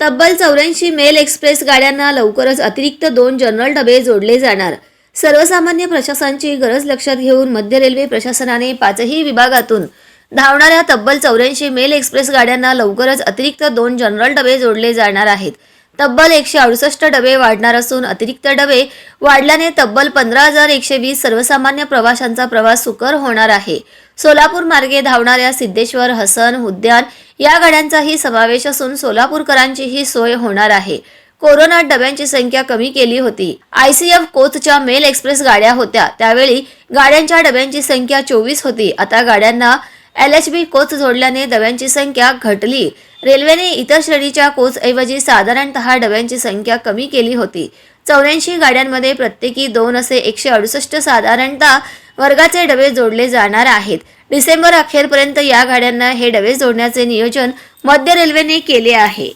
तब्बल चौऱ्याऐंशी mail express गाड्यांना लवकरच अतिरिक्त दोन जनरल डबे जोडले जाणार. सर्वसामान्य प्रशासनाची गरज लक्षात घेऊन मध्य रेल्वे प्रशासनाने पाचही विभागातून धावणाऱ्या तब्बल चौऱ्याऐंशी मेल एक्सप्रेस गाड्यांना लवकरच अतिरिक्त दोन जनरल डबे जोडले जाणार आहेत. तब्बल एकशे अडुसष्ट डबे वाढणार असून अतिरिक्त डबे वाढल्याने तब्बल पंधरा हजार एकशे वीस सर्वसामान्य प्रवाशांचा प्रवास सुकर होणार आहे. सोलापूर मार्गे धावणाऱ्या सिद्धेश्वर हसन उद्यान या गाड्यांचाही समावेश असून सोलापूरकरांचीही सोय होणार आहे. कोरोनात डब्यांची संख्या कमी केली होती. आयसीएफ कोचच्या मेल एक्सप्रेस गाड्या होत्या. त्यावेळी गाड्यांच्या डब्यांची संख्या चोवीस होती. आता गाड्यांना एल एच बी कोच जोडल्याने डब्यांची संख्या घटली. रेल्वेने इतर श्रेणीच्या कोचऐवजी साधारणतः डब्यांची संख्या कमी केली होती. चौऱ्याऐंशी गाड्यांमध्ये प्रत्येकी दोन असे एकशे अडुसष्ट साधारणतः वर्गाचे डबे जोडले जाणार आहेत. डिसेंबर अखेरपर्यंत या गाड्यांना हे डबे जोडण्याचे नियोजन मध्य रेल्वेने केले आहे.